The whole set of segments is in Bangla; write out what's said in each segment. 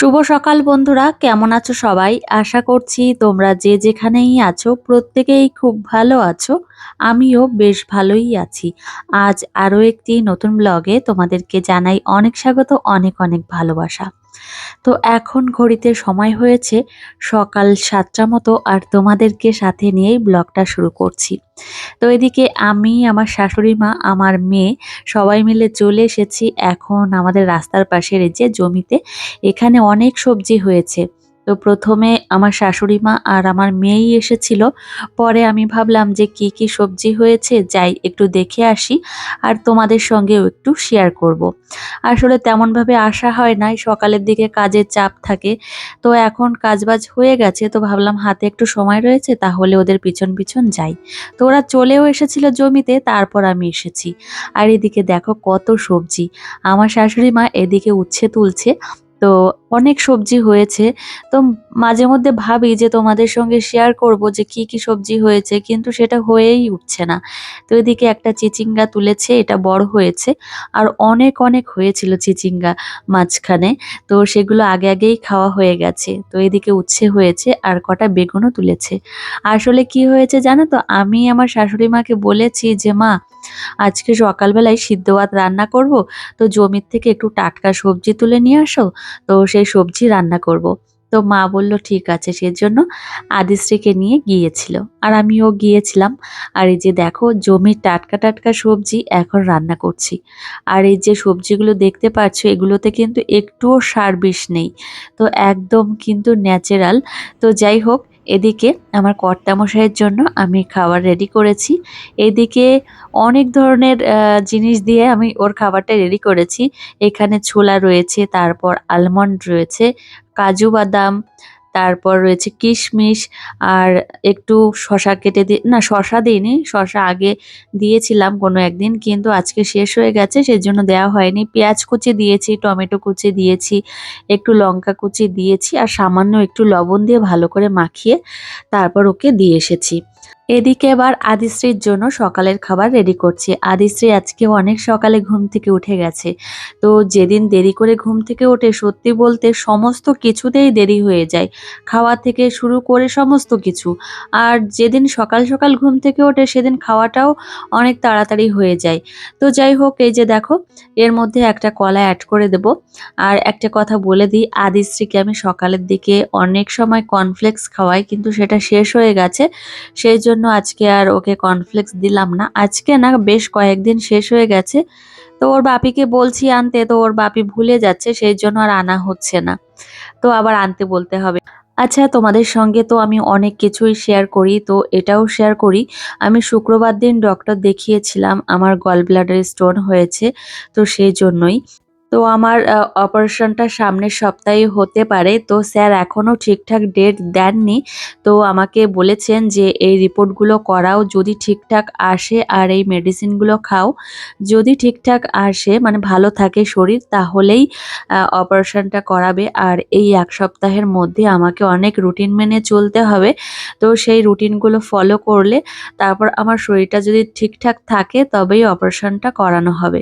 শুভ সকাল বন্ধুরা, কেমন আছো সবাই? আশা করছি তোমরা যে যেখানেই আছো, প্রত্যেকেই খুব ভালো আছো, আমিও বেশ ভালোই আছি। আজ আরও একটি নতুন ব্লগে তোমাদেরকে জানাই অনেক স্বাগত, অনেক অনেক ভালোবাসা। তো এখন ঘড়িতে সময় হয়েছে সকাল সাতটা মতো আর তোমাদেরকে সাথে নিয়েই ব্লগটা শুরু করছি। তো এদিকে আমি, আমার শাশুড়ি মা, আমার মেয়ে সবাই মিলে চলে এসেছি এখন আমাদের রাস্তার পাশের যে জমিতে। এখানে অনেক সবজি হয়েছে। তো প্রথমে আমার শাশুড়ি মা আর আমার মেয়েই এসেছিল। পরে আমি ভাবলাম যে কি কি সবজি হয়েছে, যাই একটু দেখে আসি আর তোমাদের সঙ্গেও একটু শেয়ার করব। আসলে তেমনভাবে আসা হয় নাই, সকালের দিকে কাজের চাপ থাকে। তো এখন কাজবাজ হয়ে গেছে, তো ভাবলাম হাতে একটু সময় রয়েছে, তাহলে ওদের পিছন পিছন যাই। তো ওরা চলেও এসেছিল জমিতে, তারপর আমি এসেছি। আর এদিকে দেখো কত সবজি। আমার শাশুড়ি মা এদিকে উচ্ছে তুলছে তো অনেক সবজি হয়েছে। তো মাঝে মধ্যে ভাবি যে তোমাদের সঙ্গে শেয়ার করব যে কি কি সবজি হয়েছে, কিন্তু সেটা হয়েই উঠছে না। তো এদিকে একটা চিচিঙ্গা তুলেছে, এটা বড় হয়েছে, আর অনেক অনেক হয়েছিল চিচিঙ্গা মাঝখানে। তো সেগুলো আগে আগেই খাওয়া হয়ে গেছে। তো এদিকে উচ্ছে হয়েছে, আর কটা বেগুনও তুলেছে। আসলে কি হয়েছে জানো তো, আমি আমার শাশুড়ি মাকে বলেছি যে, মা, আজকে সকালবেলায় সিদ্ধ ভাত রান্না করব, তো জমির থেকে একটু টাটকা সবজি তুলে নিয়ে আসো তো সেই সবজি রান্না করব। তো মা বলল, ঠিক আছে। সেজন্য আদিশ্রীকে নিয়ে গিয়েছিল। আর আমিও গিয়েছিলাম। আর এই যে দেখো, জমির টাটকা টাটকা সবজি এখন রান্না করছি। আর এই যে সবজিগুলো দেখতে পাচ্ছ, এগুলোতে কিন্তু একটুও সার বিষ নেই। তো একদম কিন্তু ন্যাচারাল। তো যাই হোক এদিকে আমার কর্তামশাইয়ের জন্য আমি খাবার রেডি করেছি। এদিকে অনেক ধরনের জিনিস দিয়ে আমি ওর খাবারটা রেডি করেছি। এখানে ছোলা রয়েছে, তারপর আলমন্ড রয়েছে, কাজু বাদাম তারপর রয়েছে কিশমিশ আর একটু শশা কেটে দিয়ে না শশা দিইনি শশা আগে দিয়েছিলাম কোনো একদিন, কিন্তু আজকে শেষ হয়ে গেছে, সেজন্য দেওয়া হয়নি। পেঁয়াজ কুচি দিয়েছি, টমেটো কুচি দিয়েছি, একটু লঙ্কা কুচি দিয়েছি, আর সামান্য একটু লবণ দিয়ে ভালো করে মাখিয়ে তারপর ওকে দিয়ে এসেছি। এদিকে এবার আদিশ্রীর জন্য সকালের খাবার রেডি করছি। আদিশ্রী আজকে অনেক সকালে ঘুম থেকে উঠে গেছে। তো যেদিন দেরি করে ঘুম থেকে ওঠে, সত্যি বলতে সমস্ত কিছুতেই দেরি হয়ে যায়। খাওয়া থেকে শুরু করে সমস্ত কিছু। আর যেদিন সকাল সকাল ঘুম থেকে ওঠে, সেদিন খাওয়াটাও অনেক তাড়াতাড়ি হয়ে যায়। তো যাই হোক, এই যে দেখো, এর মধ্যে একটা কলা অ্যাড করে দেব। আর একটা কথা বলে দিই, আদিশ্রীকে আমি সকালের দিকে অনেক সময় কর্নফ্লেক্স খাওয়াই, কিন্তু সেটা শেষ হয়ে গেছে। সেই জন্য জন্য আজকে আর ওকে কর্নফ্লেক্স দিলাম না। আজকে না বেশ কয়েকদিন শেষ হয়ে গেছে। তো ওর বাপিকে বলছি আনতে, তো ওর বাপি ভুলে যাচ্ছে, সেই জন্য আর আনা হচ্ছে না। তো আবার আনতে বলতে হবে। আচ্ছা তোমাদের সঙ্গে তো আমি অনেক কিছুই শেয়ার করি, তো এটাও শেয়ার করি। আমি শুক্রবার দিন ডক্টর দেখিয়েছিলাম, আমার গল ব্লাডার স্টোন হয়েছে, তো সেই জন্যই। তো আমার অপারেশনটা সামনের সপ্তাহে হতে পারে। তো স্যার এখনও ঠিকঠাক ডেট দেননি। তো আমাকে বলেছেন যে এই রিপোর্টগুলো করাও যদি ঠিকঠাক আসে আর এই মেডিসিনগুলো খাও, যদি ঠিকঠাক আসে মানে ভালো থাকে শরীর, তাহলেই অপারেশনটা করাবে। আর এই এক সপ্তাহের মধ্যে আমাকে অনেক রুটিন মেনে চলতে হবে। তো সেই রুটিনগুলো ফলো করলে, তারপর আমার শরীরটা যদি ঠিকঠাক থাকে, তবেই অপারেশনটা করানো হবে।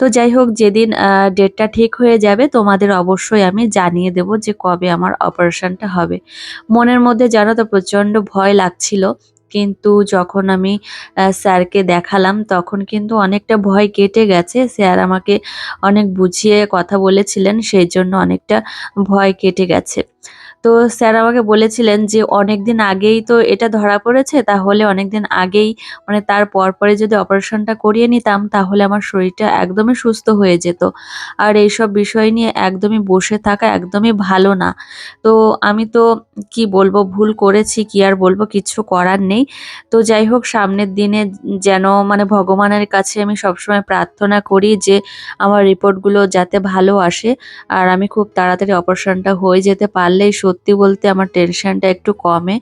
তো যাই হোক, যেদিন ডেটটা ঠিক হয়ে যাবে, তোমাদের অবশ্যই আমি জানিয়ে দেব যে কবে আমার অপারেশনটা হবে। মনের মধ্যে জানো তো প্রচণ্ড ভয় লাগছিল, কিন্তু যখন আমি স্যারকে দেখালাম, তখন কিন্তু অনেকটা ভয় কেটে গেছে। স্যার আমাকে অনেক বুঝিয়ে কথা বলেছিলেন, সেই জন্য অনেকটা ভয় কেটে গেছে। তো স্যার আমাকে বলেছিলেন যে অনেক দিন আগেই তো এটা ধরা পড়েছে, তাহলে অনেক দিন আগেই মানে তার পরপরে যদি অপারেশনটা করিয়ে নিতাম, তাহলে আমার শরীরটা একদমই সুস্থ হয়ে যেত। আর এইসব বিষয় নিয়ে একদমই বসে থাকা একদমই ভালো না। তো আমি তো কি বলব, ভুল করেছি, কি আর বলব, কিছু করার নেই। তো যাই হোক, সামনের দিনে যেন মানে ভগবানের কাছে আমি সবসময় প্রার্থনা করি যে আমার রিপোর্টগুলো যাতে ভালো আসে। আর আমি খুব তাড়াতাড়ি অপারেশনটা হয়ে যেতে পারলেই সত্যি বলতে আমার টেনশনটা একটু কমে।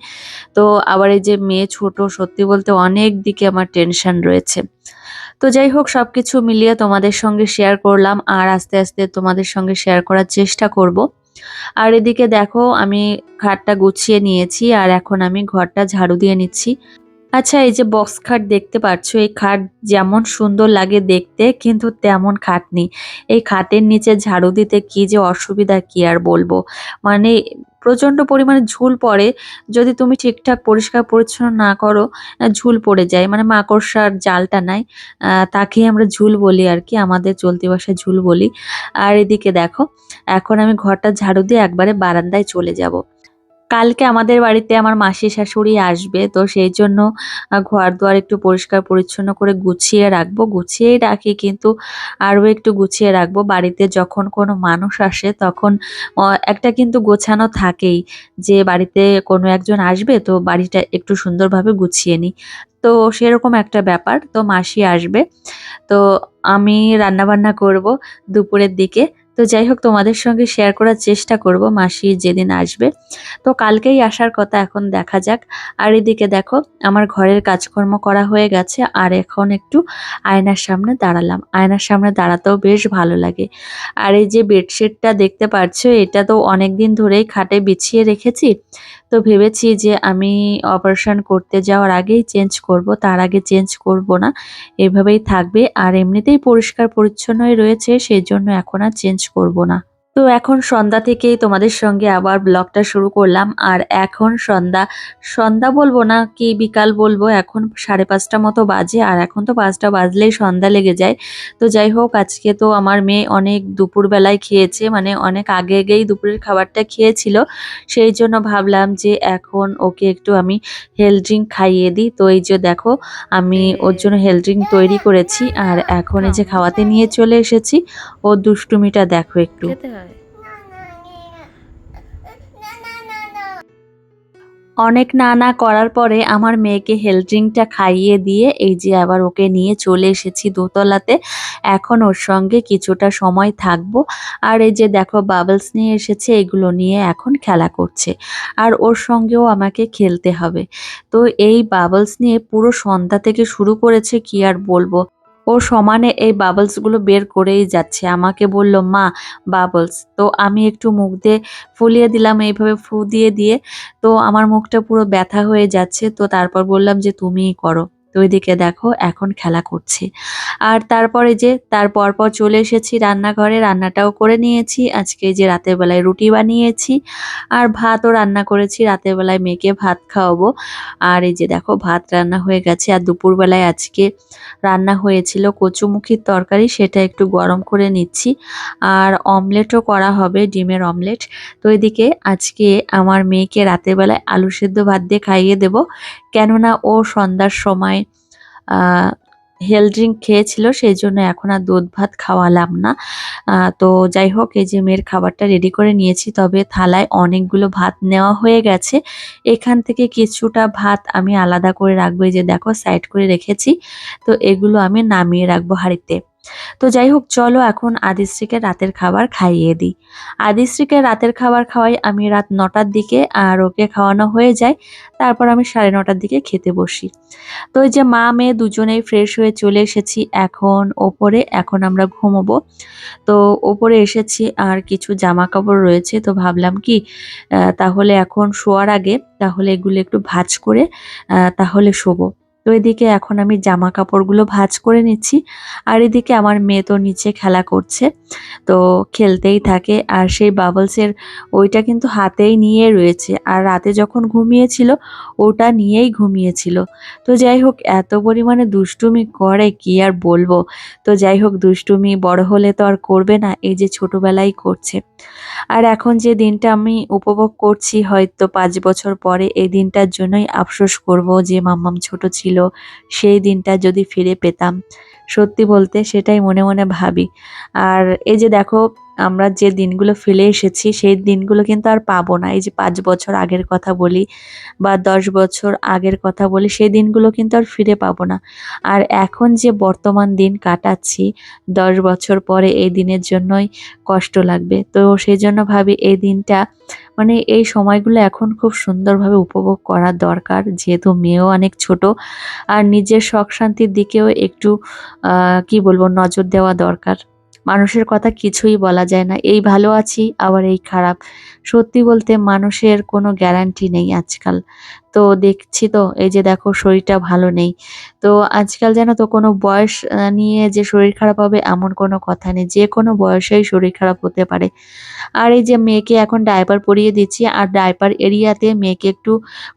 তো আবার এই যে মেয়ে ছোট, সত্যি বলতে অনেক দিকে আমার টেনশন রয়েছে। তো যাই হোক সব কিছু মিলিয়ে তোমাদের সঙ্গে শেয়ার করলাম আর আস্তে আস্তে তোমাদের সঙ্গে শেয়ার করার চেষ্টা করব। আর এদিকে দেখো, আমি খাটটা গুছিয়ে নিয়েছি আর এখন আমি ঘরটা ঝাড়ু দিয়ে নিচ্ছি। আচ্ছা এই যে বক্স খাট দেখতে পাচ্ছ, এই খাট যেমন সুন্দর লাগে দেখতে, কিন্তু তেমন খাট নেই এই খাটের নিচে ঝাড়ু দিতে কি যে অসুবিধা কি আর বলব? মানে প্রচণ্ড পরিমাণে ঝুল পড়ে, যদি তুমি ঠিকঠাক পরিষ্কার পরিচ্ছন্ন না করো ঝুল পড়ে যায়। মানে মাকড়সার জালটা নাই তাকেই আমরা ঝুল বলি আর কি, আমাদের চলতি ভাষায় ঝুল বলি। আর এদিকে দেখো, এখন আমি ঘরটা ঝাড়ু দিয়ে একবারে বারান্দায় চলে যাব। কালকে আমাদের বাড়িতে আমার মাসি শাশুড়ি আসবে, তো সেই জন্য ঘর দুয়ার একটু পরিষ্কার পরিচ্ছন্ন করে গুছিয়ে রাখব। গুছিয়েই রাখি কিন্তু আরও একটু গুছিয়ে রাখব। বাড়িতে যখন কোনো মানুষ আসে তখন একটা কিন্তু গোছানো থাকেই যে বাড়িতে কোনো একজন আসবে, তো বাড়িটা একটু সুন্দরভাবে গুছিয়ে নিই। তো সেরকম একটা ব্যাপার, তো মাসি আসবে। তো আমি রান্নাবান্না করব দুপুরের দিকে। তো যাই হোক, তোমাদের সঙ্গে শেয়ার করার চেষ্টা করব মাসি যেদিন আসবে। তো কালকেই আসার কথা এখন দেখা যাক। আর এদিকে দেখো, আমার ঘরের কাজকর্ম করা হয়ে গেছে, আর এখন একটু আয়নার সামনে দাঁড়ালাম। আয়নার সামনে দাঁড়াতেও বেশ ভালো লাগে। আর এই যে বেডশিটটা দেখতে পাচ্ছ এটা তো অনেক দিন ধরেই খাটে বিছিয়ে রেখেছি। তো ভেবেছি যে আমি অপারেশন করতে যাওয়ার আগেই চেঞ্জ করব, তার আগে চেঞ্জ করব না। এভাবেই থাকবে। আর এমনিতেই পরিষ্কার পরিচ্ছন্নই রয়েছে, সেই জন্য এখন আর চেঞ্জ করব না। তো এখন সন্ধ্যা থেকেই তোমাদের সঙ্গে আবার ব্লগটা শুরু করলাম। আর এখন সন্ধ্যা সন্ধ্যা বলব না, কি বিকাল বলব, এখন সাড়ে পাঁচটা মতো বাজে, আর এখন তো পাঁচটা বাজলেই সন্ধ্যা লেগে যায়। তো যাই হোক, আজকে তো আমার মেয়ে অনেক দুপুরবেলায় খেয়েছে মানে অনেক আগে আগেই দুপুরের খাবারটা খেয়েছিল। সেই জন্য ভাবলাম যে এখন ওকে একটু আমি হেলথ ড্রিঙ্ক খাইয়ে দিই। তো এই যে দেখো, আমি ওর জন্য হেলথ ড্রিঙ্ক তৈরি করেছি, আর এখন এই যে খাওয়াতে নিয়ে চলে এসেছি। ও দুষ্টুমিটা দেখো একটু। অনেক না না করার পরে আমার মেয়েকে হেলথ ড্রিঙ্কটা খাইয়ে দিয়ে এই যে আবার ওকে নিয়ে চলে এসেছি দোতলাতে। এখন ওর সঙ্গে কিছুটা সময় থাকব। আর এই যে দেখো বাবলস নিয়ে এসেছে, এগুলো নিয়ে এখন খেলা করছে। আর ওর সঙ্গেও আমাকে খেলতে হবে। তো এই বাবলস নিয়ে পুরো সন্ধ্যা থেকে শুরু করেছে, কি আর বলব? ও সমানে এই বাবলসগুলো বের করেই যাচ্ছে। আমাকে বলল, মা, বাবলস, তো আমি একটু মুখ দিয়ে ফুলিয়ে দিলাম, এইভাবে ফু দিয়ে দিয়ে, তো আমার মুখটা পুরো ব্যথা হয়ে যাচ্ছে, তো তারপর বললাম যে, তুমিই করো। তো ওইদিকে দেখো এখন খেলা করছে। আর তারপরে যে তার পরপর চলে এসেছি রান্নাঘরে, রান্নাটাও করে নিয়েছি। আজকে যে রাতের বেলায় রুটি বানিয়েছি আর ভাতও রান্না করেছি। রাতের বেলায় মেয়েকে ভাত খাওয়াবো। আর এই যে দেখো ভাত রান্না হয়ে গেছে। আর দুপুরবেলায় আজকে রান্না হয়েছিল কচুমুখির তরকারি, সেটা একটু গরম করে নিচ্ছি। আর অমলেটও করা হবে, ডিমের অমলেট। তো এদিকে আজকে আমার মেয়েকে রাতের বেলায় আলু সেদ্ধ ভাত দিয়ে খাইয়ে দেব। কেননা ও সন্ধ্যার সময় হেলথ ড্রিঙ্ক খেয়েছিল, সেই জন্য এখন আর দুধ ভাত খাওয়ালাম না। তো যাই হোক, এই যে মেয়ের খাবারটা রেডি করে নিয়েছি, তবে থালায় অনেকগুলো ভাত নেওয়া হয়ে গেছে। এখান থেকে কিছুটা ভাত আমি আলাদা করে রাখব, এই যে দেখো সাইড করে রেখেছি। তো এগুলো আমি নামিয়ে রাখব হাঁড়িতে। তো যাই হোক, চলো এখন আদিশ্রীকে রাতের খাবার খাইয়ে দিই। আদিশ্রীকে রাতের খাবার খাওয়াই, আমি রাত নটার দিকে আর ওকে খাওয়ানো হয়ে যায়, তারপর আমি সাড়ে নটার দিকে খেতে বসি। তো এই যে মা, মেয়ে দুজনেই ফ্রেশ হয়ে চলে এসেছি, এখন ওপরে, এখন আমরা ঘুমোবো। তো ওপরে এসেছি, আর কিছু জামা কাপড় রয়েছে, তো ভাবলাম কি তাহলে এখন শোয়ার আগে, তাহলে এগুলো একটু ভাঁজ করে তাহলে শোবো। তো এদিকে এখন আমি জামা কাপড়গুলো ভাঁজ করে নিচ্ছি। আর এদিকে আমার মেয়ে তো নিচে খেলা করছে, তো খেলতেই থাকে। আর সেই বাবলসের ওইটা কিন্তু হাতেই নিয়ে রয়েছে। আর রাতে যখন ঘুমিয়েছিল, ওটা নিয়েই ঘুমিয়েছিল। তো যাই হোক, এত পরিমাণে দুষ্টুমি করে কি আর বলব? তো যাই হোক, দুষ্টুমি বড় হলে তো আর করবে না, এই যে ছোটবেলায় করছে। আর এখন যে দিনটা আমি উপভোগ করছি, হয়তো পাঁচ বছর পরে এই দিনটার জন্যই আফসোস করব যে মাম্মাম ছোট ছিল। সেই দিনটা যদি ফিরে পেতাম। সত্যি বলতে সেটাই মনে মনে ভাবি। আর এই যে দেখো, আমরা যে দিনগুলো ফেলে এসেছি, সেই দিনগুলো কিন্তু আর পাবো না। এই যে পাঁচ বছর আগের কথা বলি বা দশ বছর আগের কথা বলি, সেই দিনগুলো কিন্তু আর ফিরে পাবো না। আর এখন যে বর্তমান দিন কাটাচ্ছি, দশ বছর পরে এই দিনের জন্যই কষ্ট লাগবে। তো সেই জন্য ভাবি এই দিনটা মানে এই সময়গুলো এখন খুব সুন্দরভাবে উপভোগ করা দরকার। যেহেতু মেয়েও অনেক ছোট, আর নিজের শখ শান্তির দিকেও একটু কি বলব, নজর দেওয়া দরকার। মানুষের কথা কিছুই বলা যায় না। এই ভালো আছি, আবার এই খারাপ। সত্যি বলতে মানুষের কোনো গ্যারান্টি নেই আজকাল। তো দেখছি তো, এই যে দেখো শরীরটা ভালো নেই। তো আজকাল যেন তো কোনো বয়স নিয়ে যে শরীর খারাপ হবে এমন কোনো কথা নেই। যে কোনো বয়সেই শরীর খারাপ হতে পারে। আর এই যে মেয়েকে এখন ডাইপার পরিয়ে দিচ্ছি, আর ডাইপার এরিয়াতে মেয়েকে একটু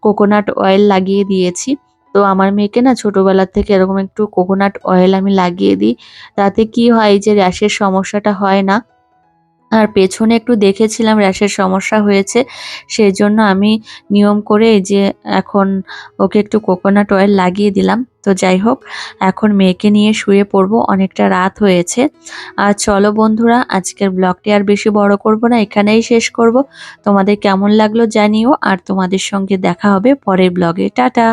কোকোনাট অয়েল লাগিয়ে দিয়েছি। তো আমার মেয়েকে না ছোটবেলা থেকে এরকম একটু কোকোনাট অয়েল আমি লাগিয়ে দিই। তাতে কি হয় যে র্যাশের সমস্যাটা হয় না। আর পেছনে একটু দেখেছিলাম র্যাশের সমস্যা হয়েছে। সেই জন্য আমি নিয়ম করে যে এখন ওকে একটু কোকোনাট অয়েল লাগিয়ে দিলাম। তো যাই হোক, এখন মেয়েকে নিয়ে শুয়ে পড়ব। অনেকটা রাত হয়েছে। আর চলো বন্ধুরা, আজকের ব্লগটি আর বেশি বড় করব না, এখানেই শেষ করব। তোমাদের কেমন লাগল জানিও। আর তোমাদের সঙ্গে দেখা হবে পরের ব্লগে টাটা!